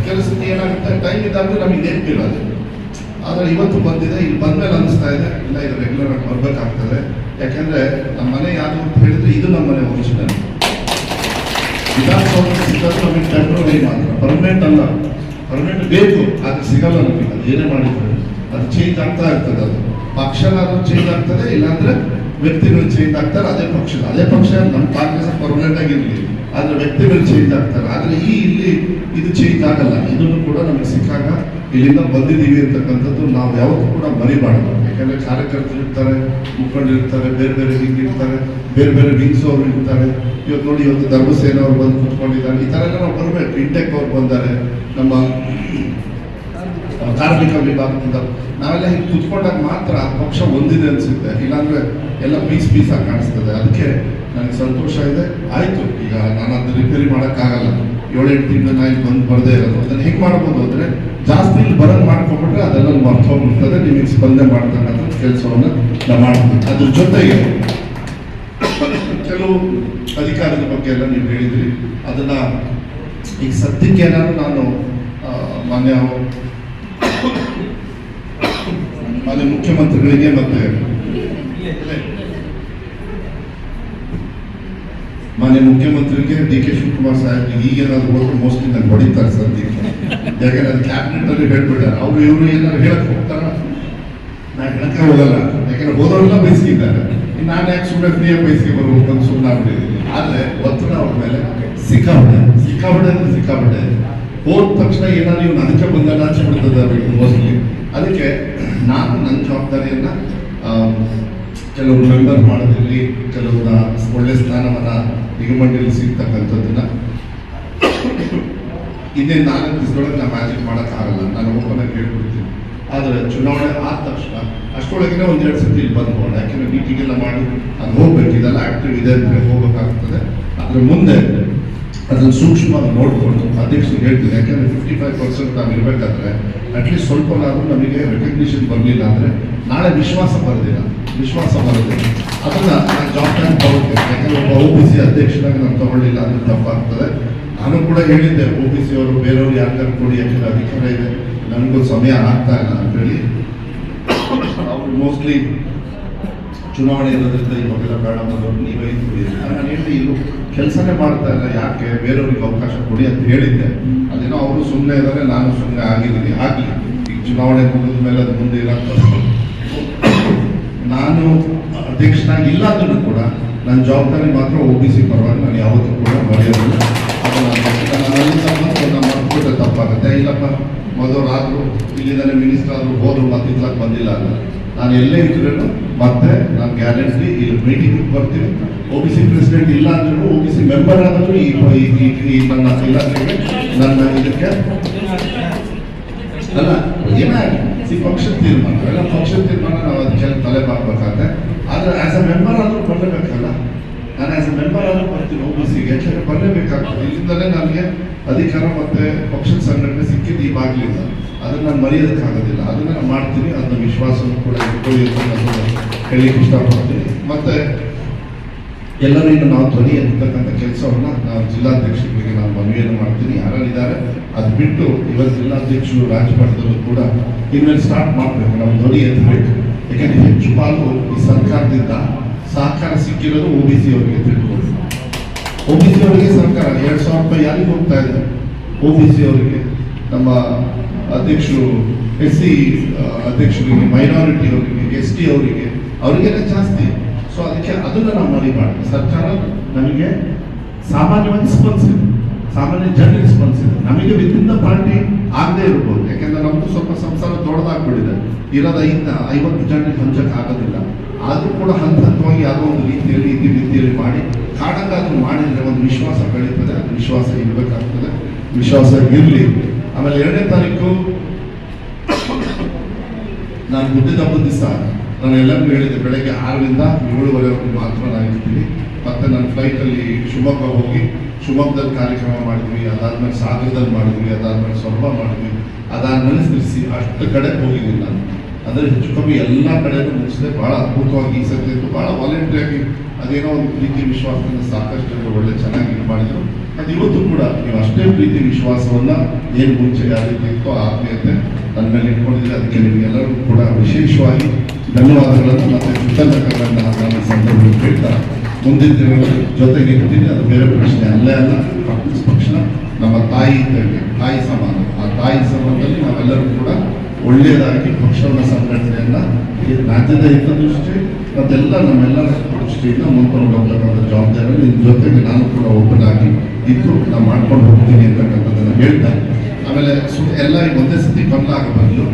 ಕೆಲಸಕ್ಕೆ ಏನಾಗುತ್ತೆ? ಟೈಮ್ ಇದ್ದಾಗ ನಮಗೆ ನೆನಪಿಲ್ಲ ಅದು ಆದ್ರೆ ಇವತ್ತು ಬಂದಿದೆ, ಇಲ್ಲಿ ಬಂದ್ಮೇಲೆ ಅನಿಸ್ತಾ ಇದೆ. ಇಲ್ಲ, ಇದು ರೆಗ್ಯುಲರ್ ಆಗಿ ಬರ್ಬೇಕಾಗ್ತದೆ. ಯಾಕಂದ್ರೆ ನಮ್ಮ ಮನೆ ಯಾವುದು ಅಂತ ಹೇಳಿದ್ರೆ ಇದು ನಮ್ಮ ಮನೆ ಒರಿಜಿನಲ್ ವಿಧಾನಸೌಧ ಸಿಗೋದು ಮಾತ್ರ. ಪರ್ಮನೆಂಟ್ ಅಲ್ಲ. ಪರ್ಮನೆಂಟ್ ಬೇಕು ಅದು ಸಿಗಲ್ಲ ನಮಗೆ. ಅದು ಏನೇ ಮಾಡಿದ್ರು. ಅದು ಚೇಂಜ್ ಆಗ್ತಾ ಇರ್ತದೆ ಅದು. ಪಕ್ಷನಾದ್ರೂ ಚೇಂಜ್ ಆಗ್ತದೆ, ಇಲ್ಲಾಂದ್ರೆ ವ್ಯಕ್ತಿಗಳು ಚೇಂಜ್ ಆಗ್ತಾರೆ, ಅದೇ ಪಕ್ಷ. ಅದೇ ಪಕ್ಷ ನಮ್ಮ ಕಾಂಗ್ರೆಸ್ ಪರ್ಮನೆಂಟ್ ಆಗಿರ್ಲಿ ಆದ್ರೆ ವ್ಯಕ್ತಿಗಳು ಚೇಂಜ್ ಆಗ್ತಾರೆ. ಆದ್ರೆ ಈ ಇಲ್ಲಿ ಇದು ಚೇಂಜ್ ಆಗಲ್ಲ. ಇದನ್ನು ಕೂಡ ನಮಗೆ ಸಿಕ್ಕಾಗ ಇಲ್ಲಿಂದ ಬಂದಿದ್ದೀವಿ ಅಂತಕ್ಕಂಥದ್ದು ನಾವು ಯಾವತ್ತೂ ಕೂಡ ಮರಿಬಾರ್ದು. ಯಾಕಂದ್ರೆ ಕಾರ್ಯಕರ್ತರು ಇರ್ತಾರೆ, ಮುಖಂಡರು ಇರ್ತಾರೆ, ಬೇರೆ ಬೇರೆ ವಿಂಗ್ ಇರ್ತಾರೆ ಬೇರೆ ಬೇರೆ ವಿಂಗ್ಸ್ ಅವರು ಇರ್ತಾರೆ ಇವತ್ತು ನೋಡಿ ಇವತ್ತು ಧರ್ಮಸೇನ ಅವರು ಬಂದು ಕುತ್ಕೊಂಡಿದ್ದಾರೆ. ಈ ಥರ ಎಲ್ಲ ನಾವು ಬರಬೇಕು. ಇಂಟೆಕ್ ಅವ್ರು ಬಂದಾರೆ, ನಮ್ಮ ಕಾರ್ಮಿಕ ವಿಭಾಗದಿಂದ. ನಾವೆಲ್ಲ ಹಿಂಗೆ ಕುತ್ಕೊಂಡಾಗ ಮಾತ್ರ ಪಕ್ಷ ಒಂದಿದೆ ಅನ್ಸುತ್ತೆ. ಇಲ್ಲಾಂದ್ರೆ ಎಲ್ಲ ಪೀಸ್ ಪೀಸ್ ಆಗಿ ಕಾಣಿಸ್ತದೆ. ಅದಕ್ಕೆ ನನಗೆ ಸಂತೋಷ ಇದೆ. ಆಯ್ತು, ಈಗ ನಾನು ಅದು ರಿಪೇರಿ ಮಾಡೋಕ್ಕಾಗಲ್ಲ. ಏಳೆಂಟು ತಿಂಗಳ ನಾಯಿ ಇಲ್ಲಿ ಬಂದು ಬರದೇ ಇರೋದು. ಅದನ್ನ ಹೆಂಗ್ ಮಾಡ್ಬೋದು ಅಂದ್ರೆ ಜಾಸ್ತಿ ಇಲ್ಲಿ ಬರೋದು ಮಾಡ್ಕೊಂಡ್ಬಿಟ್ರೆ ಅದೆಲ್ಲ ಅರ್ಥ ಹೋಗ್ಬಿಡ್ತದೆ ನಿಮಗೆ ಸ್ಪಂದನೆ ಮಾಡ್ತಕ್ಕಂಥ ಕೆಲಸವನ್ನು ನಾವು ಮಾಡ್ತೀವಿ. ಅದ್ರ ಜೊತೆಗೆ ಕೆಲವು ಅಧಿಕಾರದ ಬಗ್ಗೆ ಎಲ್ಲ ನೀವು ಹೇಳಿದ್ರಿ. ಅದನ್ನ ಈಗ ಸದ್ಯಕ್ಕೆ ಏನಾದ್ರು ನಾನು ಮಾನ್ಯ ಮಾನ್ಯ ಮುಖ್ಯಮಂತ್ರಿಗಳಿಗೆ ಮತ್ತೆ ಮಾನ್ಯ ಮುಖ್ಯಮಂತ್ರಿಗೆ ಡಿ ಕೆ ಶಿವಕುಮಾರ್ ಸಾಹೇಬ್ ಈಗೇನಾದ್ರು ಹೋದ್ರೆ ಮೋಸ್ಟ್ಲಿ ನಾನು ಹೊಡಿತಾರೆ ಸರ್ ಯಾಕಂದ್ರೆ ಅದು ಕ್ಯಾಬಿನೆಟ್ ಅಲ್ಲಿ ಹೇಳ್ಬಿಟ್ಟಾರೆ ಅವ್ರು ಇವರು ಏನಾದ್ರು ಹೇಳಕ್ ಹೋಗ್ತಾರ. ನಾನು ಹೇಳಕ್ಕೆ ಹೋಗಲ್ಲ. ಯಾಕಂದ್ರೆ ಹೋದವರೆಲ್ಲ ಬಯಸ್ಕಿದ್ದಾರೆ ನಾನು ಯಾಕೆ ಸುಮ್ಮನೆ ಫ್ರೀ ಬಯಸ್ಕೆ ಬರ್ಬೇಕು ಅಂತ ಸುಮ್ಮನೆ ಆಗ್ಬಿಟ್ಟಿದ್ದೀನಿ ಆದ್ರೆ ಒತ್ತಡ ಅವ್ರ ಮೇಲೆ ಸಿಕ್ಕಾಪಟ್ಟೆ ಸಿಕ್ಕಾಪಟ್ಟೆ ಅಂದ್ರೆ ಸಿಕ್ಕಾಪಟ್ಟೆ. ಹೋದ ತಕ್ಷಣ ಏನಾದ್ರು ಇವ್ನು ಅದಕ್ಕೆ ಬಂದಾಗ ಆಚೆ ಬಿಡ್ತದೆ ಮೋಸ್ಟ್ಲಿ ಅದಕ್ಕೆ ನಾನು ನನ್ನ ಜವಾಬ್ದಾರಿಯನ್ನ ಕೆಲವು ಮೆಂಬರ್ ಮಾಡೋದ್ರಲ್ಲಿ ಕೆಲವನ್ನ ಒಳ್ಳೆ ಸ್ಥಾನವನ್ನು ನಿಗಮಂಡಳಿ ಸಿಗ್ತಕ್ಕಂಥದ್ದನ್ನು ಇನ್ನೇನು ನಾಲ್ಕು ದಿವಸದೊಳಗೆ ನಾನು ಮ್ಯಾಜಿಕ್ ಮಾಡೋಕ್ಕಾಗಲ್ಲ. ನಾನು ಒಬ್ಬನ ಕೇಳ್ಬಿಡ್ತೀನಿ ಆದರೆ ಚುನಾವಣೆ ಆದ ತಕ್ಷಣ ಅಷ್ಟರೊಳಗೆ ಒಂದೆರಡು ಸತಿ ಇಲ್ಲಿ ಬಂದ್ಕೊಂಡು ಯಾಕೆಂದ್ರೆ ಮೀಟಿಂಗ್ ಎಲ್ಲ ಮಾಡಿ, ಅದು ಹೋಗ್ಬೇಕು. ಇದೆಲ್ಲ ಆಕ್ಟಿವ್ ಇದೆ ಅಂದ್ರೆ ಹೋಗ್ಬೇಕಾಗ್ತದೆ. ಅದ್ರ ಮುಂದೆ ಅದನ್ನು ಸೂಕ್ಷ್ಮವಾಗಿ ನೋಡಿಕೊಂಡು ಅಧ್ಯಕ್ಷರು ಹೇಳ್ತೀನಿ ಯಾಕಂದ್ರೆ ಫಿಫ್ಟಿ ಫೈವ್ ಪರ್ಸೆಂಟ್ ನಾವು ಇರಬೇಕಾದ್ರೆ ಅಟ್ಲೀಸ್ಟ್ ಸ್ವಲ್ಪನಾದರೂ ನಮಗೆ ರೆಕಗ್ನಿಷನ್ ಬರಲಿಲ್ಲ ಅಂದ್ರೆ ನಾಳೆ ವಿಶ್ವಾಸ ಬರೋದಿಲ್ಲ. ವಿಶ್ವಾಸ ಅದನ್ನ ನಾನು ಟೈಮ್ ತಗೊಂಡೆ ಯಾಕಂದ್ರೆ ಒಬ್ಬ ಒ ಬಿ ಸಿ ಅಧ್ಯಕ್ಷನಾಗಿ ನಾನು ತಗೊಳ್ಳಿಲ್ಲ ಅಂದ್ರೆ ತಪ್ಪಾಗ್ತದೆ ನಾನು ಕೂಡ ಹೇಳಿದ್ದೆ ಒ ಬಿ ಸಿ ಅವರು ಬೇರೆಯವ್ರು ಯಾರ್ಯಾರು ಕೊಡಿ ಯಾಕಂದ್ರೆ ಅಧಿಕಾರ ಇದೆ ನನಗೂ ಸಮಯ ಆಗ್ತಾ ಇಲ್ಲ ಅಂತೇಳಿ ಅವರು ಮೋಸ್ಟ್ಲಿ ಚುನಾವಣೆ ಇರೋದ್ರಿಂದ ಇವಾಗೆಲ್ಲ ಬೇಡ ಬಂದವರು ನೀವೇ ಕೊಡಿ ನಾನು ಹೇಳಿದೆ ಇದು ಕೆಲಸನೇ ಮಾಡ್ತಾ ಇಲ್ಲ ಯಾಕೆ ಬೇರೆಯವ್ರಿಗೆ ಅವಕಾಶ ಕೊಡಿ ಅಂತ ಹೇಳಿದ್ದೆ ಅದೇನೋ ಅವರು ಸುಮ್ಮನೆ ಇದ್ದಾರೆ ನಾನು ಸುಮ್ಮನೆ ಆಗಿದ್ದೀನಿ ಆಗಲಿ ಈಗ ಚುನಾವಣೆ ಮುಗಿದ ಮೇಲೆ ಅದು ಮುಂದೆ ಇರೋಂಥದ್ದು ನಾನು ಅಧ್ಯಕ್ಷನಾಗಿಲ್ಲ ಅಂದ್ರೂ ಕೂಡ ನನ್ನ ಜವಾಬ್ದಾರಿ ಮಾತ್ರ ಒ ಬಿ ಸಿ ಪರವಾಗಿ ನಾನು ಯಾವತ್ತೂ ಕೂಡ ಮರೆಯೋದಿಲ್ಲ. ನನ್ನ ತಪ್ಪಾಗುತ್ತೆ. ಇಲ್ಲಪ್ಪ ಮೊದಲು ಆದರೂ ಇಲ್ಲಿಂದಲೇ ಮಿನಿಸ್ಟರ್ ಆದರೂ ಹೋದ್ರು ಮತ್ತೆ ಇದ್ಲಾಕ್ ಬಂದಿಲ್ಲ ಅಂತ. ನಾನು ಎಲ್ಲೇ ಇದ್ರೂ ಮತ್ತೆ ನಾನು ಗ್ಯಾರಂಟಿ ಇಲ್ಲಿ ಮೀಟಿಂಗ್ ಬರ್ತೀನಿ. ಒ ಬಿ ಸಿ ಪ್ರೆಸಿಡೆಂಟ್ ಇಲ್ಲ ಅಂದ್ರೂ ಒ ಬಿ ಸಿ ಮೆಂಬರ್ ಆದ್ರೂ ಈ ನನ್ನ ಇಲಾಖೆಗೆ ನನ್ನ ಇದಕ್ಕೆ ಅಲ್ಲ ಏನಾಗಿ ಸಿ ಪಕ್ಷದ ತೀರ್ಮಾನ. ಎಲ್ಲ ಪಕ್ಷದ ತೀರ್ಮಾನ ನಾವು ಅದಕ್ಕೆ ತಲೆ ಬಾಕ್ಬೇಕಾದ್ರೆ. ಆದ್ರೆ ಆಸ್ ಅ ಮೆಂಬರ್ ಆದ್ರೂ ಬರಲೇಬೇಕಲ್ಲ? ನಾನು ಆಸ್ ಅ ಮೆಂಬರ್ ಆದ್ರೂ ಬರ್ತೀನಿ ಒಬ್ಬಸಿಗೆ ಸಿಗೆ. ಯಾಕಂದ್ರೆ ಬರಲೇಬೇಕಾಗ್ತದೆ. ಇಲ್ಲಿಂದಲೇ ನನಗೆ ಅಧಿಕಾರ ಮತ್ತೆ ಪಕ್ಷದ ಸಂಘಟನೆ ಸಿಕ್ಕಿದ್ದು ಈ ಬಾಗಿಲಿಂದ. ಅದನ್ನ ನಾನು ಮರೆಯೋದಕ್ಕಾಗೋದಿಲ್ಲ. ಅದನ್ನ ನಾನು ಮಾಡ್ತೀನಿ. ಅದನ್ನ ವಿಶ್ವಾಸವನ್ನು ಕೂಡ ಇಟ್ಕೊಳ್ಳಿ ಅಂತ ಹೇಳಿ ಇಷ್ಟಪಡ್ತೀನಿ ಮತ್ತೆ ಎಲ್ಲರೂ ಇನ್ನು ನಾವು ಧ್ವನಿ ಎತ್ತಕ್ಕಂಥ ಕೆಲಸವನ್ನ ನಾವು ಜಿಲ್ಲಾಧ್ಯಕ್ಷರಿಗೆ ನಾನು ಮನವಿಯನ್ನು ಮಾಡ್ತೀನಿ. ಯಾರಿದ್ದಾರೆ ಅದು ಬಿಟ್ಟು ಇವತ್ತು ಜಿಲ್ಲಾಧ್ಯಕ್ಷರು ರಾಜ್ಯಪಾಲದಲ್ಲೂ ಕೂಡ ಇನ್ಮೇಲೆ ಸ್ಟಾರ್ಟ್ ಮಾಡಬೇಕು. ನಾವು ಧ್ವನಿ ಎತ್ತಬೇಕು. ಯಾಕಂದ್ರೆ ಹೆಚ್ಚು ಪಾಲು ಈ ಸರ್ಕಾರದಿಂದ ಸಹಕಾರ ಸಿಕ್ಕಿರೋದು ಒ ಬಿ ಸಿ ಅವರಿಗೆ ತಿಳ್ಕೊಳ್ಳಿ ಒ ಬಿ ಸಿ ಅವರಿಗೆ ಸರ್ಕಾರ ಎರಡು ಸಾವಿರ ರೂಪಾಯಿ ಯಾರಿಗೆ ಹೋಗ್ತಾ ಇದೆ? ಒ ಬಿ ಸಿ ಅವರಿಗೆ. ನಮ್ಮ ಅಧ್ಯಕ್ಷರು, ಎಸ್ ಸಿ ಅಧ್ಯಕ್ಷರಿಗೆ ಮೈನಾರಿಟಿ ಅವರಿಗೆ, ಎಸ್ ಟಿ ಅವರಿಗೆ. ಅವರಿಗೆಲ್ಲ ಜಾಸ್ತಿ. ಸೊ ಅದಕ್ಕೆ ಅದನ್ನ ನಾವು ಮರಿಬಾರ್ದು ಸರ್ಕಾರ ನಮಗೆ ಸಾಮಾನ್ಯವಾಗಿ ಸ್ಪಂದಿಸಿದೆ ಸಾಮಾನ್ಯ ಜನರಿಗೆ ಇದೆ ನಮಗೆ ವಿತಿನ್ ದ ಪಾರ್ಟಿ ಆಗದೆ ಇರ್ಬೋದು. ಯಾಕೆಂದ್ರೆ ನಮ್ದು ಸ್ವಲ್ಪ ಸಂಸಾರ ದೊಡ್ಡದಾಗ್ಬಿಟ್ಟಿದೆ. ಇರೋದ ಐವತ್ತು ಜನರಿಗೆ ಹಂಚಕ್ಕೆ ಆಗೋದಿಲ್ಲ. ಆದ್ರೂ ಕೂಡ ಹಂತ ಹಂತವಾಗಿ ಯಾವುದೋ ಒಂದು ರೀತಿಯಲ್ಲಿ, ರೀತಿ, ರೀತಿಯಲ್ಲಿ ಮಾಡಿ, ಕಾಡಂಗಾದ್ರೂ ಮಾಡಿದ್ರೆ ಒಂದು ವಿಶ್ವಾಸ ಬೆಳೀತದೆ. ಅದು ವಿಶ್ವಾಸ ಇರಬೇಕಾಗ್ತದೆ. ವಿಶ್ವಾಸ ಇರಲಿ. ಆಮೇಲೆ ಎರಡನೇ ತಾರೀಕು, ನಾನು ಹುಟ್ಟಿದ ಹಬ್ಬದ ದಿವಸ. ನಾನು ಎಲ್ಲರಿಗೂ ಹೇಳಿದ್ದೆ ಬೆಳಗ್ಗೆ ಆರರಿಂದ ಏಳುವರೆವರೆಗೂ ಇರ್ತೀನಿ ಮತ್ತೆ ನಾನು ಫ್ಲೈಟಲ್ಲಿ ಶಿವಮೊಗ್ಗ ಹೋಗಿ ಶಿವಮೊಗ್ಗದಲ್ಲಿ ಕಾರ್ಯಕ್ರಮ ಮಾಡಿದ್ವಿ, ಅದಾದ್ಮೇಲೆ ಸಾಗರದಲ್ಲಿ ಮಾಡಿದ್ವಿ, ಅದಾದ್ಮೇಲೆ ಸ್ವಲ್ಪ ಮಾಡಿದ್ವಿ. ಅದಾದ್ಮೇಲೆ ತಿಳಿಸಿ ಅಷ್ಟು ಕಡೆ ಹೋಗಿದ್ದೀನಿ ನಾನು. ಅಂದರೆ ಹೆಚ್ಚು ಕಮ್ಮಿ ಎಲ್ಲ ಕಡೆ ಮುಗಿಸಿದೆ ಭಾಳ ಅದ್ಭುತವಾಗಿ ಈ ಬಹಳ ಭಾಳ ವಾಲಂಟ್ರಿಯಾಗಿ ಅದೇನೋ ಒಂದು ಪ್ರೀತಿ ವಿಶ್ವಾಸದಿಂದ ಸಾಕಷ್ಟು ಜನರು ಒಳ್ಳೆ ಚೆನ್ನಾಗಿ ಇದು ಮಾಡಿದ್ರು. ಅದು ಇವತ್ತು ಕೂಡ ನೀವು ಅಷ್ಟೇ ಪ್ರೀತಿ ವಿಶ್ವಾಸವನ್ನ ಏನು ಮುಂಚೆ ಯಾವ ರೀತಿ ಇತ್ತೋ ಆತ್ಮೀಯತೆ ನನ್ನ ಮೇಲೆ ಇಟ್ಕೊಂಡಿದ್ರೆ ಅದಕ್ಕೆ ನಿಮಗೆಲ್ಲರೂ ಕೂಡ ವಿಶೇಷವಾಗಿ ಧನ್ಯವಾದಗಳನ್ನು ಮತ್ತೆ ಕೃತಜ್ಞತೆಗಳನ್ನು ನಾನು ಸಂದರ್ಭದಲ್ಲಿ ಹೇಳ್ತಾ ಮುಂದಿನ ಜೊತೆಗೆ ಇರ್ತೀನಿ ಅದು ಬೇರೆ ಪ್ರಶ್ನೆ ಅಲ್ಲೇ ಅಲ್ಲ ಪಕ್ಷ ನಮ್ಮ ತಾಯಿ ಇದ್ದಂಗೆ ತಾಯಿ ಸಮಾನ ಆ ತಾಯಿ ಸಮಾನದಲ್ಲಿ ನಾವೆಲ್ಲರೂ ಕೂಡ ಒಳ್ಳೆಯದಾಗಿ ಪಕ್ಷವನ್ನು ಸಂಘಟನೆಯನ್ನು ಈ ರಾಜ್ಯದ ಹಿತದೃಷ್ಟಿ ಮತ್ತೆಲ್ಲ ನಮ್ಮೆಲ್ಲರ ದೃಷ್ಟಿಯಿಂದ ಮುಂದ್ಕೊಂಡು ಹೋಗ್ತಕ್ಕಂಥ ಜವಾಬ್ದಾರಿ ನಿಮ್ಮ ಜೊತೆಗೆ ನಾನು ಕೂಡ ಓಪನ್ ಆಗಿ ಇದ್ದು ನಾವು ಮಾಡ್ಕೊಂಡು ಹೋಗ್ತೀನಿ ಅಂತಕ್ಕಂಥದ್ದನ್ನು ಹೇಳ್ತಾ ಆಮೇಲೆ ಸು ಎಲ್ಲ ಒಂದೇ ಸತಿ ಕಮಲ ಆಗಬಾರ್ದು